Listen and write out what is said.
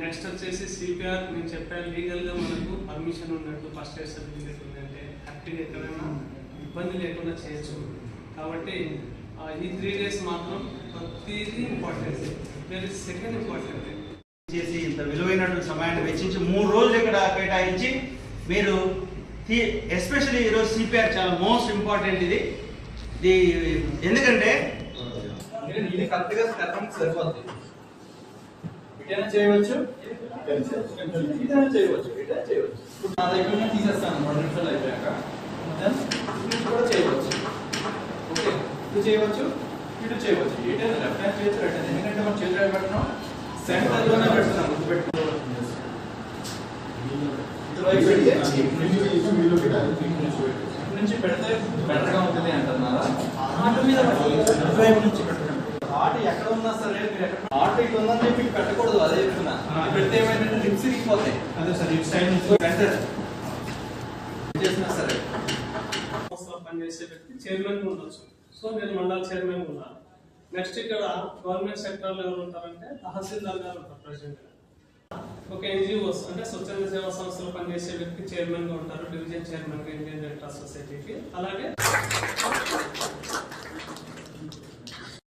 Next వచ్చేసి CPR నేను చెప్పాను లీగల్గా మనకు పర్మిషన్ ఉన్నట్టు ఫస్ట్ ఎయిడ్ సర్టిఫికేట్ ఉందంటే హ్యాపీగా ఎక్కడైనా ఇబ్బంది లేకుండా చేయొచ్చు. కాబట్టి ఆ, ఈ త్రీ డేస్ మాత్రం ప్రతిదీ ఇంపార్టెంట్ వెరీ సెకండ్ ఇంపార్టెంట్ చేసి ఇంత విలువైనటువంటి సమయాన్ని వెచ్చించి మూడు రోజులు ఇక్కడ కేటాయించి మీరు ఎస్పెషల్లీ ఈరోజు సిపిఆర్ చాలా మోస్ట్ ఇంపార్టెంట్ ఇది. ఇది ఎందుకంటే ఇది కరెక్ట్గా ఇటైనా చేయవచ్చు? ఇటైనా చేయవచ్చు. ఇటైనా చేయవచ్చు. నా దగ్గర ఉన్న తీసేస్తాను రెండు నిమిషాలు అయిపోయాక ఇటు కూడా చేయవచ్చు. ఓకే ఇటు చేయవచ్చు? ఇటు చేయవచ్చు. ఇటైనా లెఫ్ట్ హ్యాండ్ చేయొచ్చు రైట్ హ్యాండ్ ఎందుకంటే మనం చేతులు ఎక్కడ పెడుతున్నాం? సెంటర్లోనే పెడుతున్నాం. గుర్తుపెట్టుకోవచ్చు నుంచి పెడితే బెటర్గా ఉంటుంది అంటున్నారా ఆట మీద నుంచి ఆట ఎక్కడ ఉన్నా సరే మీరు ఎక్కడ ఆట ఇటు ఉందని చెప్పి పెట్టకూడదు అదే చెప్తున్నా. పెడితే ఏమైందంటే లిప్స్ ఇరిగిపోతాయి. అదే సార్ ఇటు సైడ్ నుంచి వెంటనే చేసినా సరే. పనిచేసే వ్యక్తి చైర్మన్ ఉండొచ్చు. సో నేను మండల చైర్మన్ ఉన్నాను నెక్స్ట్ ఇక్కడ గవర్నమెంట్ సెక్టర్లో ఎవరు ఉంటారంటే తహసీల్దార్ గారు ఉంటారు ప్రెసిడెంట్ ఒక ఎన్జిఓస్ అంటే స్వచ్ఛంద సేవా సంస్థలో పనిచేసే వ్యక్తి చైర్మన్గా ఉంటారు డివిజన్ చైర్మన్గా ఇండియన్ రెడ్ క్రాస్ సొసైటీకి. అలాగే